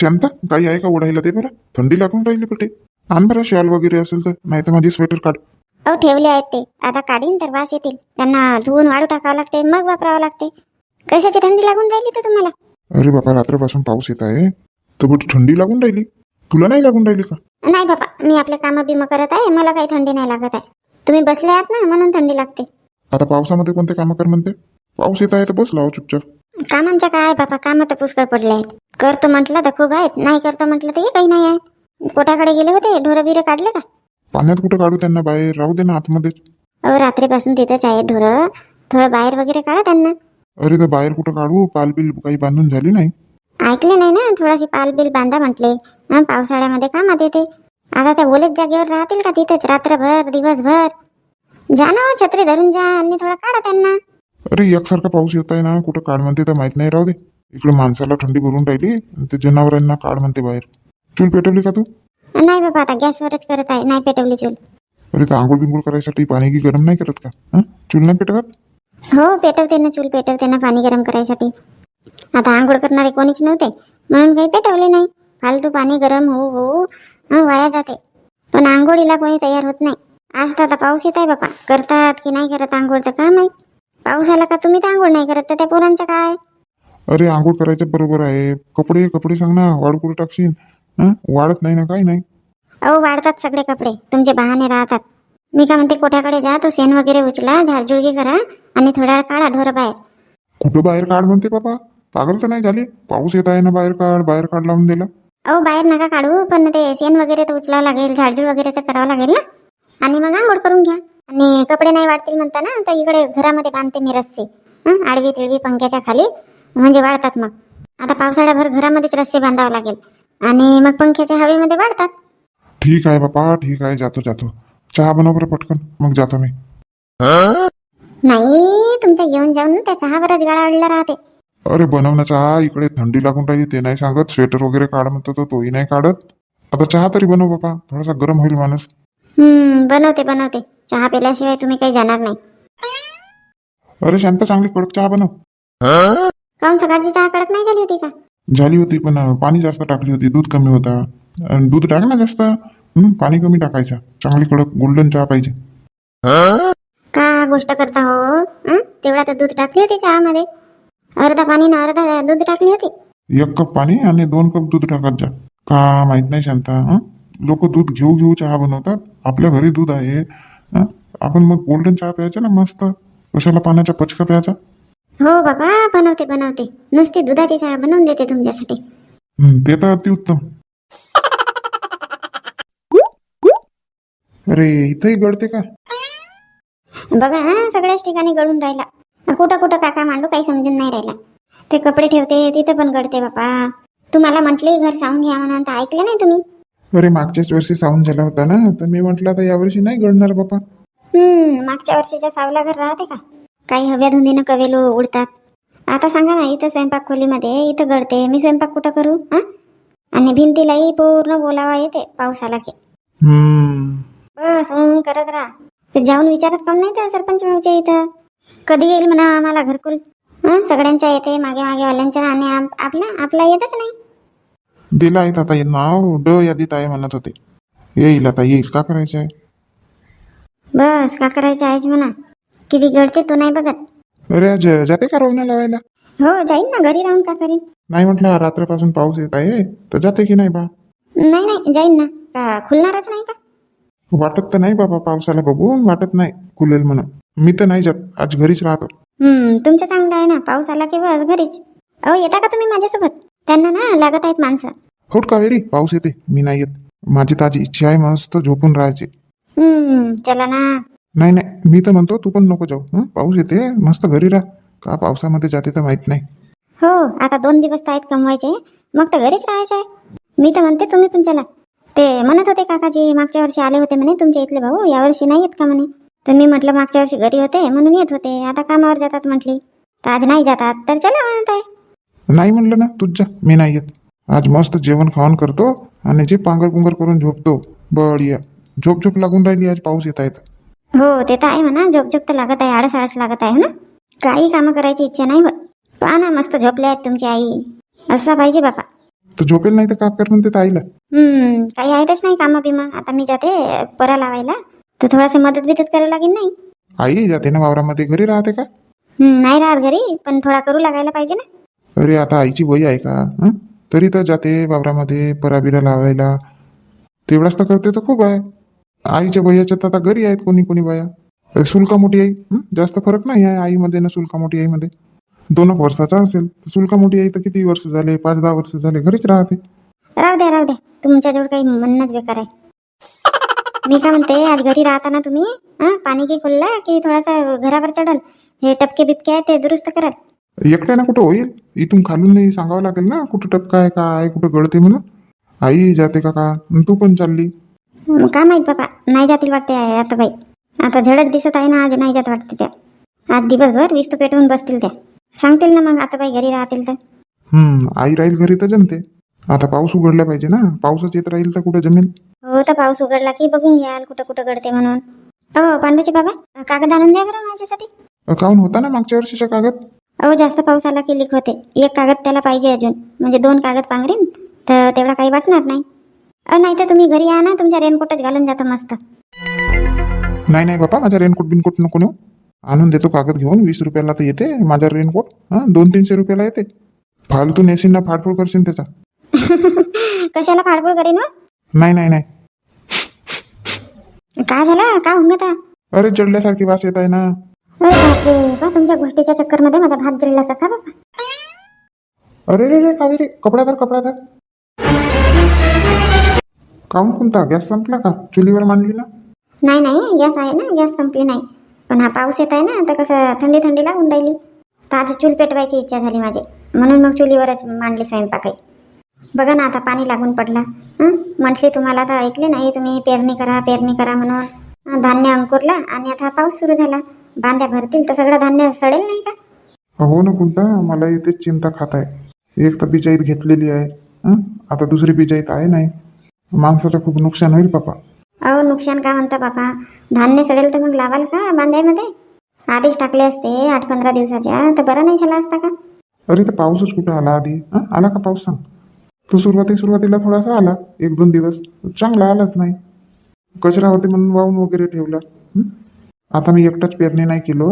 शांता काही आहे का ओढायला ते बरं? थंडी लागून राहिली कुठे आण बरं शाल वगैरे असेल तर नाही तर माझी स्वेटर काढ. अहो ठेवले आहेत ते. आता काढीन तर वास येतील. त्यांना धुवून वाळू टाकावं लागते मग वापरावं लागते. कशाची थंडी लागून राहिली तर तुम्हाला? अरे बाबा रात्रपासून पाऊस येत आहे. तर कुठे थंडी लागून राहिली? तुला नाही लागून राहिली का? नाही बाबा मी आपले कामं बिमं करत आहे मला काही थंडी नाही लागत आहे. तुम्ही बसले आहात ना म्हणून थंडी लागते. आता पावसामध्ये कोणते कामं कर म्हणते? पाऊस येत आहे तर बस लाव चुपचाप. कामांच्या काय बाबा कामं तर पुष्कळ पडले आहेत. करतो म्हटलं तर खूप आहेत नाही करतो म्हटलं तर हे काही नाही आहे. पोटाकडे गेले होते ढोरं बिरं काढले का? पाण्यात कुठं काढू त्यांना बाहेर? राहू दे ना आतमध्ये. अहो रात्रीपासून तिथंच आहे ढोरं. थोडं बाहेर वगैरे काढा त्यांना. अरे तर बाहेर कुठं काढू? पाल बिल काही बांधून झाली नाही? ऐकले नाही ना? थोडाशी पाल बिल बांधा म्हटले. हं, पावसाळ्यामध्ये कामात येते आता त्या ओलेच जागेवर राहतील का तिथेच? रात्रभर दिवसभर. जा ना हो, छत्री धरून जा आणि थोडं काढा त्यांना. अरे एकसारखा पाऊस येत आहे ना कुठं काढ म्हणते तर माहीत नाही. राहू दे. इकडे माणसाला थंडी भरून राहिली ते जनावरांना काढ म्हणते बाहेर. चूल पेटवली का तू? नाही बाबा आता गॅसवरच करत आहे. नाही पेटवली चूल. अरे तर आंघोळ बिंघोळ करायसाठी पाणी की गरम नाही करत का? हं? चूल नाही पेटवत? हो पेटवते ना चूल पेटवते ना पाणी गरम करायसाठी. आता आंघोळ करणारे कोणीच नव्हते म्हणून काही पेटवले नाही. फालतू पाणी गरम होऊ होऊ हं, वाया जाते. पण आंघोळीला कोणी तयार होत नाही. आज तर आता पाऊस येत आहे बापा करतात की नाही करत आंघोळ तर का माहीत? पाऊस आला का तुम्ही तर आंघोळ नाही करत तर त्या पोरांचं काय? अरे आंघोळ करायचं बरोबर आहे. कपडे कपडे सांग ना वाळू कुठे टाकशील? हं? वाढत नाही ना काही नाही. अहो वाढतात सगळे कपडे. तुमचे बहाणे राहतात. मी काय म्हणते कोठ्याकडे जा तो शेण वगैरे उचला झाडझुडगी करा आणि थोड्या वेळ काढा ढोरं बाहेर. कुठं बाहेर काढ म्हणते बाबा? पागल तर नाही झाली. पाऊस येत आहे ना बाहेर काढ बाहेर काढ लावून दिला. अहो बाहेर नका काढू पण ते शेण वगैरे तर उचलावं लागेल झाडझूड वगैरे तर करावं लागेल ना. आणि मग आंघोळ करून घ्या. आणि कपडे नाही वाढतील म्हणता ना तर इकडे घरामध्ये बांधते मी रस्से. आडवी तिळवी पंख्याच्या खाली. म्हणजे वाढतात मग. आता पावसाळ्याभर घरामध्येच रस्से बांधावं लागेल. आणि मग पंख्याच्या हवेमध्ये वाढतात. ठीक आहे बापा ठीक आहे. जातो जातो. चहा बनव बरं पटकन. मग जातो मी. नाही तुमच्या येऊन जाऊन त्या चहावरच गाळा अडला राहते. अरे बनव ना चहा. इकडे थंडी लागून राहिली ते नाही सांगत. स्वेटर वगैरे काढ म्हणतो तर तोही नाही काढत. आता चहा तरी बनव बापा. थोडासा गरम होईल माणूस. हम्म बनवते बनवते. चहा पिल्याशिवाय तुम्ही काही जाणार नाही. अरे शांत चांगली कडक चहा बनव. काऊन सकाळची चहा कडक नाही झाली होती का? झाली होती पण अं, पाणी जास्त टाकली होती दूध कमी होता. अन् दूध टाक ना जास्त. हं, पाणी कमी टाकायचं. चांगली कडक गोल्डन चहा पाहिजे. का गोष्ट करता हो? हं? तेवढा तर दूध टाकली होती चहामध्ये. अर्धा पाणी ना अर्धा दूध टाकली होती. एक कप पाणी आणि दोन कप दूध टाकत जा. का माहीत नाही शांता लोक दूध घेऊ घेऊ चहा बनवतात. आपल्या घरी दूध आहे. हं? आपण मग गोल्डन चहा प्यायचा ना मस्त? कशाला पाण्याचा पचका प्यायचा? हो बाबा बनवते बनवते. नुसती दुधाची चहा बनवून देते तुमच्यासाठी. हं, ते तर अतिउत्तम अरे इथंही गळते का? बघा हा सगळ्याच ठिकाणी गळून राहिला. कुठं कुठं काका मांडू काही समजून नाही राहिला. ते कपडे ठेवते तिथं पण गळते बापा. तुम्हाला म्हटले घर सांगून घ्या म्हणून तर ऐकलं नाही तुम्ही. अरे मागच्याच वर्षी साऊन झाला होता ना तर मी म्हटलं आता यावर्षी नाही गळणार बापा हम्म मागच्या वर्षीच्या सावला घर राहते का? काही हव्या धुंदीनं कवेलो उडतात. आता सांगा ना इथं स्वयंपाक खोलीमध्ये इथं गळते मी स्वयंपाक कुठं करू हा? आणि भिंतीलाही पूर्ण बोलावा येते पाऊस आला की बस हं, करत राहा. ते जाऊन विचारत काम नाही त्या सरपंच भाऊच्या इथं? कधी येईल म्हणा आम्हाला घरकुल? हं सगळ्यांच्या येते मागे मागे वाल्यांच्या आणि आप- आपला आपला येतच नाही. दिला आहेत आता नाव ड यादीत आहे म्हणत होते. येईल आता येईल. का करायचं आहे? बस का करायचं आहेच म्हणा. किती गळते तो नाही बघत. अरे आज जाते का रोवणं लावायला? हो जाईन ना घरी राहून का करीन? नाही म्हटलं रात्रपासून पाऊस येत आहे. तर जाते की नाही बा? नाही नाही जाईन ना. का खुलणारच नाही का? वाटत तर नाही बाबा पावसाला बघून वाटत नाही. खुलेल म्हणून. मी तर नाही जात आज घरीच राहतो. हम्म तुमचं चांगलं आहे ना. पाऊस आला की बस घरीच. अहो येता का तुम्ही माझ्यासोबत? त्यांना ना लागत आहेत माणसं. होट कावेरी पाऊस येते मी नाही येत. माझी ताजी इच्छा आहे मस्त झोपून राहायची. हम्म चला ना. नाही नाही मी तर म्हणतो तू पण नको जाऊ. हं? पाऊस येते मस्त घरी राह. का पावसामध्ये जाते तर माहीत नाही. हो आता दोन दिवस तर आहेत कमवायचे. मग तर घरीच राहायचं आहे. मी तर म्हणते तुम्ही पण चला. ते म्हणत होते काकाजी मागच्या वर्षी आले होते म्हणे तुमच्या इथले भाऊ. यावर्षी नाही येत का म्हणे? तर मी म्हटलं मागच्या वर्षी घरी होते म्हणून येत होते. आता कामावर जातात म्हटली. तर आज नाही जातात. तर चला म्हणत आहे नाही म्हणलं ना जा मी नाही येत. आज मस्त जेवण खावण करतो आणि जे पांगर पुंगर करून झोपतो. बढिया. झोप झोप लागून राहिली आज पाऊस येत आहेत. हो ते तर आहे म्हणा. झोप झोप तर लागत आहे आळस आळस लागत आहे ना? काही कामं करायची इच्छा नाही पहा ना मस्त झोपले आहेत तुमची आई. असं पाहिजे बापा. तर झोपेल नाही तर का कर म्हणते ताईला? हम्म काही आहेतच नाही कामं बिमं. आता मी जाते परा लावायला. तर थोडासा मदत बिदत करावं लागेल नाही? आई जाते ना वावरामध्ये. घरी राहते का? हम्म, नाही राहत घरी पण थोडा करू लागायला पाहिजे ना. अरे आता आईची वय आहे का? हं? तरी तर जाते वावरामध्ये पराबिरा लावायला. तेवढाच तर करते तर खूप आहे. आईच्या वयाच्या तर आता घरी आहेत कोणी कोणी बाया. शुल्का मोठी आई हं? जास्त फरक नाही आहे आईमध्ये ना सुलका मोठी आईमध्ये. दोन वर्षाचा असेल तर मोठी आई तर किती वर्ष झाले पाच दहा वर्ष झाले घरीच राहते. राहू द्या राहू द्या तुमच्याजवळ काही म्हणणंच बेकार आहे. मी काय म्हणते आज घरी राहताना तुम्ही पाणी की खुलला की थोडासा घरावर चढल. हे टपके बिपके आहे ते दुरुस्त कराल. एकट्यानं कुठं? होईल इथून खालून नाही सांगावं लागेल ना? कुठं टपका आहे का? आहे कुठं गळते म्हणून? आई जाते का का? तू पण चालली. मग काय माहीत बाबा? नाही जातील वाटते आता बाई. आता झडक दिसत आहे ना आज नाही जात वाटते त्या. आज दिवसभर वीस तर पेटवून बसतील त्या. सांगतील ना मग आता बाई घरी राहतील तर. हम्म आई राहील घरी तर जमते. आता पाऊस उघडला पाहिजे ना? पाऊसच येत राहील तर कुठं जमेल? हो तर पाऊस उघडला की बघून घ्याल कुठं कुठं गडते म्हणून. हो पांडूचे बाबा कागद आणून द्या बरं माझ्यासाठी. काऊन होता ना मागच्या वर्षीचा कागद? अहो जास्त पाऊस आला की लीक होते. एक कागद त्याला पाहिजे अजून. म्हणजे दोन कागद पांघरीन तर तेवढा काही वाटणार नाही. अ नाही तर तुम्ही घरी या ना तुमच्या रेनकोटच घालून जाता मस्त. नाही नाही बापा माझा रेनकोट बिनकोट नको नेऊ. आणून देतो कागद घेऊन वीस रुपयाला तर येते माझा रेनकोट. हां दोन तीनशे रुपयाला येते. फालतू नेशील ना फाडफूड करशील त्याचा. कशाला फाडफूड करीन हो? नाही नाही नाही. काय झाला? का हुंगता? अरे जडल्यासारखी वास येत आहे ना. बापरे बा तुमच्या गोष्टीच्या चक्करमध्ये माझा भात जळला का का बाबा? अरे रे रे कावेरी कपडा धर कपडा धर. काऊन कोणता गॅस संपला का? चुलीवर मांडली ना नाही नाही गॅस आहे ना गॅस संपली नाही. पण हा पाऊस येत आहे ना तर कसं थंडी थंडी लागून राहिली. तर आज चूल पेटवायची इच्छा झाली माझी. म्हणून मग चुलीवरच मांडली स्वयंपाकाई बघा ना आता पाणी लागून पडला. हं? म्हटले तुम्हाला तर ऐकले नाही तुम्ही पेरणी करा पेरणी करा म्हणून. धान्य अंकुरला आणि आता पाऊस सुरू झाला. बांध्या भरतील तर सगळं धान्य सडेल नाही का? हो ना कोणता मला इथेच चिंता खात आहे. एक तर बिजाईत घेतलेली आहे हं? आता दुसरी बिजाईत आहे नाही. माणसाचं खूप नुकसान होईल पापा. अहो नुकसान का म्हणता बापा धान्य सडेल तर मग लावाल का बांध्यामध्ये आधीच टाकले असते आठ पंधरा दिवसाच्या तर बरं नाही झाला असता का? अरे तर पाऊसच कुठं आला आधी? हं? आला का पाऊस सांग? तो सुरुवाती सुरुवातीला थोडासा आला एक दोन दिवस. चांगला आलाच नाही. कचरा होते म्हणून वाहून वगैरे ठेवला हं? आता मी एकटाच पेरणी नाही केलो.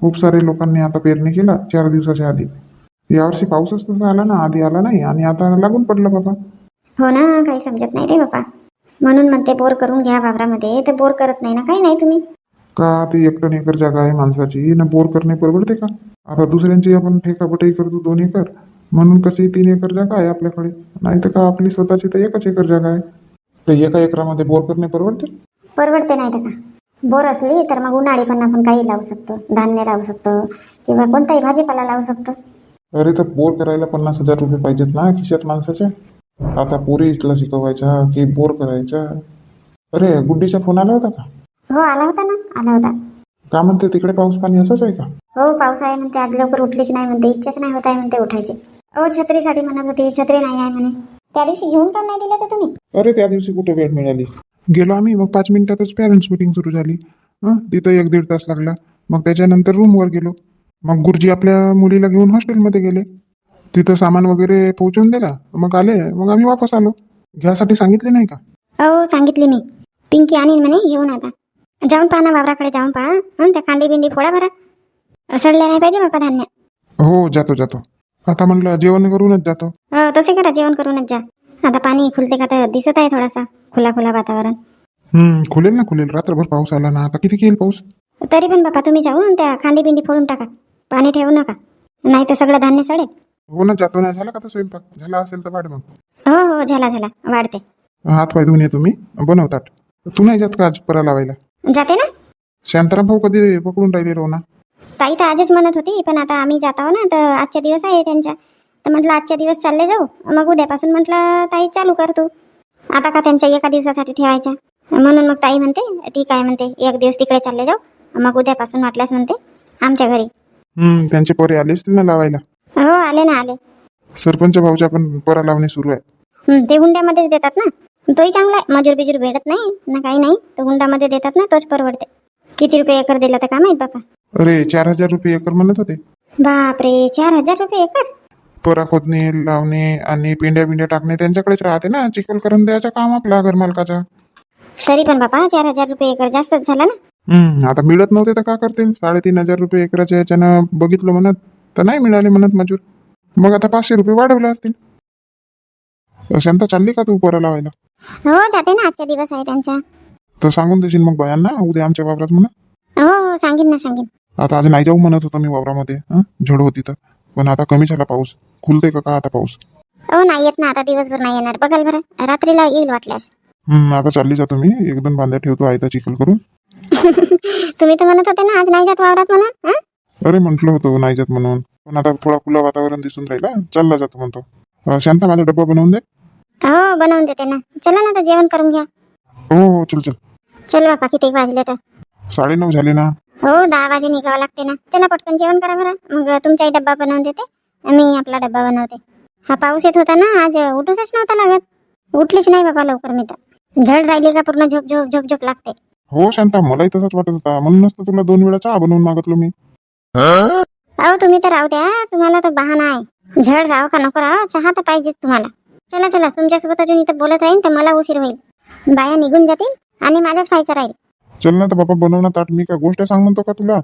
खूप सारे लोकांनी आता पेरणी केला चार दिवसाच्या आधी. यावर्षी पाऊसच तसा आला ना आधी आला नाही आणि आता लागून पडला बाबा. हो ना काही समजत नाही रे बापा म्हणून म्हणते बोर करून घ्या वावरामध्ये तर बोर करत नाही ना काही नाही तुम्ही. का ते एकटन एकर जागा आहे माणसाची ना बोर करणे परवडते का? आता दुसऱ्यांची आपण ठेकापटही करतो दोन एकर म्हणून कशी तीन एकर जागा आहे आपल्याकडे? नाही तर का आपली स्वतःची तर एकच एकर जागा आहे? तर एका एकरामध्ये बोर करणे परवडते? परवडते नाही तर का? बोर असली तर मग उन्हाळी पण आपण काही लावू शकतो धान्य लावू शकतो किंवा कोणताही भाजीपाला लावू शकतो. अरे तर बोर करायला पन्नास हजार रुपये पाहिजेत ना खिशात माणसाच्या आता पोरीला शिकवायचा की बोर करायचा? अरे गुड्डीचा फोन आला होता का? हो आला होता ना आला होता. का म्हणते तिकडे पाऊस पाणी असंच आहे का? हो पाऊस आहे म्हणते आज लवकर उठलीच नाही म्हणते इच्छाच नाही होत आहे म्हणते उठायची. अहो छत्रीसाठी म्हणत होती छत्री नाही आहे म्हणे. त्या दिवशी घेऊन का नाही दिलं तर तुम्ही? अरे त्या दिवशी कुठे वेळ मिळाली? गेलो आम्ही. मग पाच मिनिटातच पॅरेंट्स मीटिंग सुरू झाली. हं? तिथं एक दीड तास लागला. मग त्याच्यानंतर रूमवर गेलो. मग गुरुजी आपल्या मुलीला घेऊन हॉस्टेलमध्ये गेले. तिथं सामान वगैरे पोहोचवून दिला. मग आले. मग आम्ही वापस आलो. घ्यासाठी सांगितले नाही का? हो सांगितली मी. पिंकी आणीन म्हणे घेऊन आता. जाऊन पहा ना वावराकडे जाऊन पहा. हं? त्या कांडी बिंडी फोडा बरं. सडल्या नाही पाहिजे बापा धान्य हो जातो जातो. आता म्हणलं जेवण करूनच जातो. हो तसे करा जेवण करूनच जा. आता पाणी खुलते का तर दिसत आहे थोडासा खुला खुला वातावरण. हम्म खुलेल ना खुलेल. रात्रभर पाऊस आला ना आता किती येईल पाऊस? तरी पण बापा तुम्ही जाऊन त्या खांडी बिंडी फोडून टाका. पाणी ठेवू नका. नाही तर सगळं धान्य सडेल. हो ना जातो ना. झाला का तर स्वयंपाक? झाला असेल तर वाढ मग. हो हो झाला झाला. वाढते. हात पाय धुवून ये तुम्ही बनवतात तू नाही जात का आज परा लावायला? जाते ना. शांताराम भाऊ कधी पकडून राहिले रोना? ताई तर आजच म्हणत होती पण आता आम्ही जात आहो ना तर आजच्या दिवस आहे त्यांच्या तर म्हटलं आजच्या दिवस चालले जाऊ. मग उद्यापासून म्हटलं ताई चालू कर तू. आता का त्यांच्या एका दिवसासाठी ठेवायच्या? म्हणून मग ताई म्हणते ठीक आहे म्हणते एक दिवस तिकडे चालले जाऊ. मग उद्यापासून वाटल्यास म्हणते आमच्या घरी. हम्म त्यांचे पोरे आले असतील ना लावायला? हो आले ना आले. सरपंच भाऊच्या पण परा लावणे सुरू आहे. ते हुंड्यामध्येच देतात ना? तोही चांगला आहे. मजूर बिजूर भेटत नाही ना काही नाही. तर हुंडामध्ये देतात ना तोच परवडते. किती रुपये एकर दिला तर का माहीत बापा? अरे चार हजार रुपये एकर म्हणत होते. बापरे चार हजार रुपये एकर? परा खोदणे लावणे आणि पेंड्या बिंड्या टाकणे त्यांच्याकडेच राहते ना. चिखल करून द्यायचं काम आपल्या घरमालकाचा तरी पण बापा चार हजार रुपये एकर जास्तच झाला ना? हम्म आता मिळत नव्हते तर का करतील? साडेतीन हजार रुपये एकराच्या याच्यानं बघितलं म्हणत तर नाही मिळाले म्हणत मजूर. मग आता पाचशे रुपये वाढवले असतील. शांता चालली का तू परा लावायला? हो जाते ना. आजचा दिवस आहे त्यांचा. तर सांगून देशील मग बायांना? उद्या आमच्या वावरात म्हणा. हो हो सांगेन ना सांगेन. आता आज नाही जाऊ म्हणत होतो मी वावरामध्ये. हं? झड होती तर. पण आता कमी झाला पाऊस. खुलते का का आता पाऊस? हो नाही येत ना आता दिवसभर नाही येणार. बघाल बरं. रात्रीला येईल वाटल्यास. हम्म आता चालली जातो मी एक दोन बांध्या ठेवतो आयता चिखल करून. तुम्ही तर म्हणत होते ना आज नाही जात वावरात म्हणून हं? अरे म्हटलं होतं नाही जात म्हणून. पण आता थोडा खुला वातावरण दिसून राहिला. चालला जातो म्हणतो. अं, शांता माझा डब्बा बनवून दे. हो बनवून देते ना. चला ना तर जेवण करून घ्या. हो हो चल चल. चल बापा किती वाजले तर. साडे नऊ झाले ना. हो दहा वाजे निघावं लागते ना. चला पटकन जेवण करा बरं. मग तुमचाही डब्बा बनवून देते. मी आपला डब्बा बनवते. हा पाऊस येत होता ना आज उठूसच नव्हता लागत. उठलीच नाही बाबा लवकर मी तर. झड राहिली का पूर्ण झोप झोप झोप झोप लागते. हो शांता मलाही तसंच वाटत होता. म्हणूनच तर तुला दोन वेळा चहा बनवून मागितलो मी. अहो तुम्ही तर राहू द्या. तुम्हाला तर बहाना आहे. झड राहो का नको राहो चहा तर पाहिजेच तुम्हाला. चला चला. तुमच्यासोबत अजून इथं बोलत राहीन तर मला उशीर होईल. बाया निघून जातील आणि माझाच व्हायचं राहील. चल ना तर बाबा बनव ना ताट. मी काय गोष्ट सांग म्हणतो का तुला?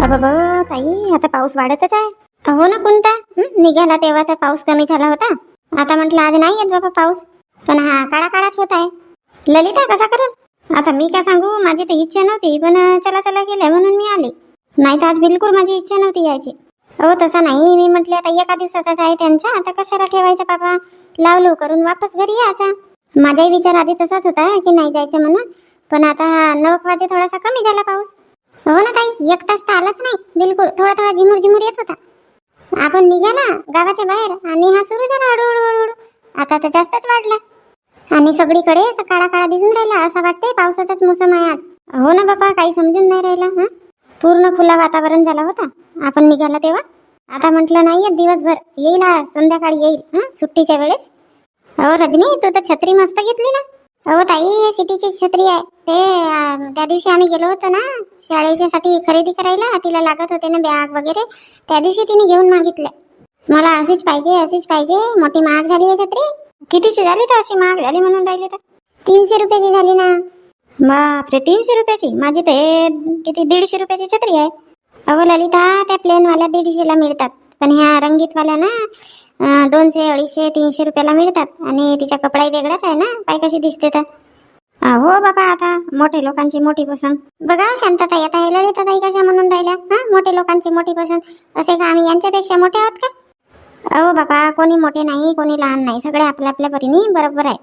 बाबा ताई आता पाऊस वाढतच आहे. हो ना कोणता? निघाला तेव्हा तर पाऊस कमी झाला होता. आता म्हटलं आज नाही येत बाबा पाऊस. पण हा काळा काळाच होत आहे. ललिता कसा करू? आता मी काय सांगू? माझी तर इच्छा नव्हती पण चला चला गेले म्हणून मी आले. नाही तर आज बिलकुल माझी इच्छा नव्हती यायची. हो तसं नाही. मी म्हटले आता एका दिवसाचाच आहे त्यांचा. आता कशाला ठेवायचं बाबा? लावलो करून वापस घरी यायचा. माझाही विचार आधी तसाच होता की नाही जायचं म्हणून. पण आता नऊ वाजे थोडासा कमी झाला पाऊस. हो ना ताई एक तास तर आलाच नाही. बिलकुल थोडा थोडा झिमूर झिमूर येत होता. आपण निघाला गावाच्या बाहेर आणि हा सुरू झाला हळूहळू हळूहळू आता तर जास्तच वाढला. आणि सगळीकडे असं काळा काळा दिसून राहिला असं वाटते पावसाचाच मोसम आहे आज. हो ना बापा काही समजून नाही राहिला हा? पूर्ण खुला वातावरण झाला होता. आपण निघाला तेव्हा. आता म्हटलं नाही येत दिवसभर येईल संध्याकाळी येईल हा? सुट्टीच्या वेळेस. हो रजनी तू तर छत्री मस्त घेतली ना. हो ताई हे सिटीची छत्री आहे. ते त्या दिवशी आम्ही गेलो होतो ना शाळेच्यासाठी खरेदी करायला तिला लागत होते ना बॅग वगैरे त्या दिवशी तिने घेऊन मागितले. मला अशीच पाहिजे अशीच पाहिजे मोठी महाग झाली आहे छत्री. कितीची झाली तर अशी महाग झाली म्हणून राहिली तर? तीनशे रुपयाची झाली ना. बापरे तीनशे रुपयाची? माझी तर हे किती दीडशे रुपयाची छत्री आहे. अहो ललिता त्या प्लेनवाल्या दीडशेला मिळतात. पण ह्या रंगीतवाल्या ना दोनशे अडीचशे तीनशे रुपयाला मिळतात. आणि तिचा कपडाही वेगळाच आहे ना? पाय कशी दिसते तर? हो बाबा आता मोठे लोकांची मोठी पसंत. बघा शांतताई आता हे ललिताताई कशा म्हणून राहिल्या? हा? मोठे लोकांची मोठी पसंत. असे का आम्ही यांच्यापेक्षा मोठे आहोत का? अहो बाबा कोणी मोठे नाही कोणी लहान नाही. सगळे आपल्या आपल्या परीने बरोबर आहे.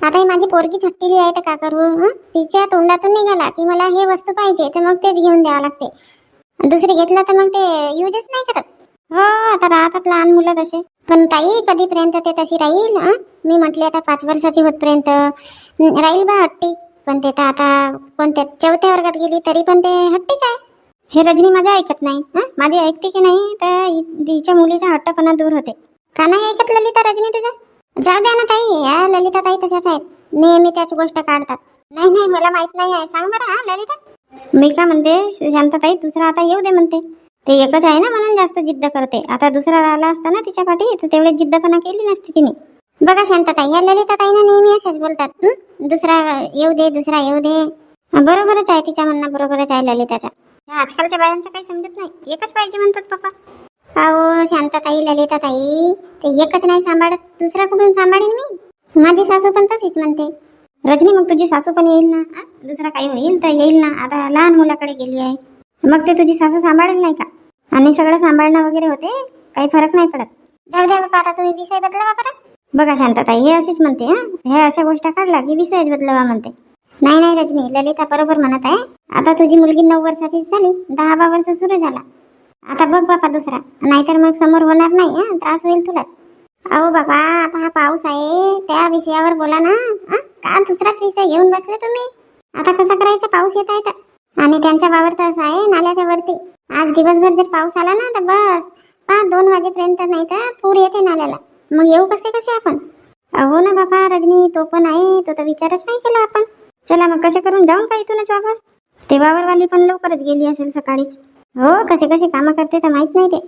आता ही माझी पोरगी छट्टीली आहे तर का करू? तिच्या तोंडातून निघाला की मला हे वस्तू पाहिजे तर मग तेच घेऊन द्यावं लागते. दुसरी घेतलं तर मग ते युजच नाही करत. हो आता राहतात लहान मुलं तसे. पण ताई कधीपर्यंत ते तशी राहील मी म्हटले आता पाच वर्षाची होतपर्यंत. राहील बा हट्टी. पण ते तर आता कोणत्या चौथ्या वर्गात गेली तरी पण ते हट्टीच आहे. हे रजनी माझं ऐकत नाही हं? माझी ऐकते की नाही तर तिच्या मुलीचा हट्टपणा दूर होते. का नाही ऐकत ललिता रजनी तुझ्या जाऊ द्या ना ताई या ललिता ताई तशाच आहेत. नेहमी त्याच गोष्ट काढतात. नाही नाही मला माहीत नाही आहे. सांग बरं हा ललिता. मी का म्हणते शांताताई दुसरा आता येऊ दे म्हणते. ते एकच आहे ना म्हणून जास्त जिद्द करते. आता दुसरा राहिला असता ना तिच्या पाठी तर तेवढे जिद्दपणा केली नसती तिने. बघा शांतताई या ललिताताईना नेहमी असेच बोलतात. दुसरा येऊ दे दुसरा येऊ दे. बरोबरच आहे तिच्या म्हणणं बरोबरच आहे ललिताचा. आजकालच्या बायांचं काही समजत नाही. एकच पाहिजे म्हणतात पप्पा. अहो शांतताई ललिताताई ते एकच नाही सांभाळत. दुसरा कुठून सांभाळीन मी? माझी सासू पण तशीच म्हणते. रजनी मग तुझी सासू पण येईल ना? दुसरा काही होईल तर येईल ना? आता लहान मुलाकडे गेली आहे. मग ते तुझी सासू सांभाळेल नाही का? आणि सगळं सांभाळणं वगैरे होते. काही फरक नाही पडत. जाऊ द्या बाबा आता तुम्ही विषय बदलावा बरं. बघा शांतताई हे अशीच म्हणते हां. हे अशा गोष्टी काढल्या की विषयच बदलावा म्हणते. नाही नाही रजनी ललिता बरोबर म्हणत आहे. आता तुझी मुलगी नऊ वर्षाची झाली दहा बा वर्ष सुरू झाला. आता बघ बापा दुसरा. नाहीतर मग समोर होणार नाही त्रास होईल तुलाच. अहो बाबा आता हा पाऊस आहे. त्या विषयावर बोला ना का दुसराच विषय घेऊन बसले तुम्ही? आता कसा करायचा? पाऊस येत आहे तर. आणि त्यांच्या वावर तसा आहे नाल्याच्या वरती. आज दिवसभर जर पाऊस आला ना तर बस. पा दोन वाजेपर्यंत नाही तर पूर येते नाल्याला. मग येऊ कसे कसे आपण? हो ना बाबा रजनी तो पण आहे. तो तर विचारच नाही केला आपण. चला मग कसे करून जाऊन का इथूनच वापस? ते वावरवाली पण लवकरच गेली असेल सकाळीच. हो कसे कसे कामं करते तर माहीत नाही ते.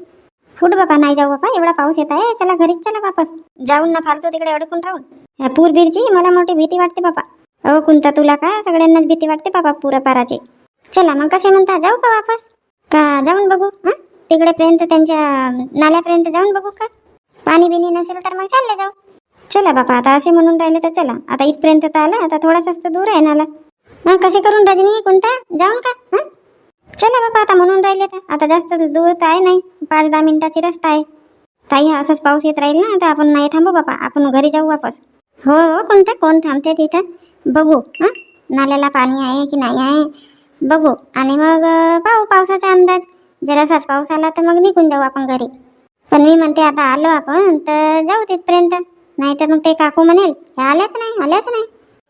फुट बाबा नाही जाऊ बापा एवढा पाऊस येत आहे. चला घरीच चला वापस. जाऊन ना फालतू तिकडे अडकून राहून. ह्या पूर बीरची मला मोठी भीती वाटते बापा अहो कोणता तुला का? सगळ्यांनाच भीती वाटते बापा पुरा पाराची चला मग कसे म्हणता जाऊ का वापस? का? जाऊन बघू हां? तिकडेपर्यंत त्यांच्या नाल्यापर्यंत जाऊन बघू का? पाणी बिनी नसेल तर मग चालले जाऊ. चला बापा आता असे म्हणून राहिले तर चला. आता इथपर्यंत तर आला आता थोडासाच तर दूर आहे नाला. मग कसे करून रजनी कोणता जाऊन का? हां? चला बापा आता म्हणून राहिले तर. आता जास्त दूर तर आहे नाही. पाच दहा मिनिटाची रस्ता आहे. ताई हा असाच पाऊस येत राहील ना तर आपण नाही थांबू बापा. आपण घरी जाऊ वापस. हो हो कोणता? कोण थांबते तिथं? बघू हां? नाल्याला पाणी आहे की नाही आहे? बघू. आणि मग पाहू पावसाचा अंदाज. जरासाच पाऊस आला तर मग निघून जाऊ आपण घरी. पण मी म्हणते आता आलो आपण तर जाऊ तिथपर्यंत. नाही तर मग ते काकू म्हणेल हे आल्याच नाही आल्याच नाही.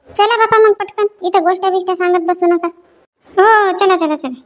चला बापा मग पटकन. इथं गोष्ट बिष्ट सांगत बसू नका. हो चला चला चला.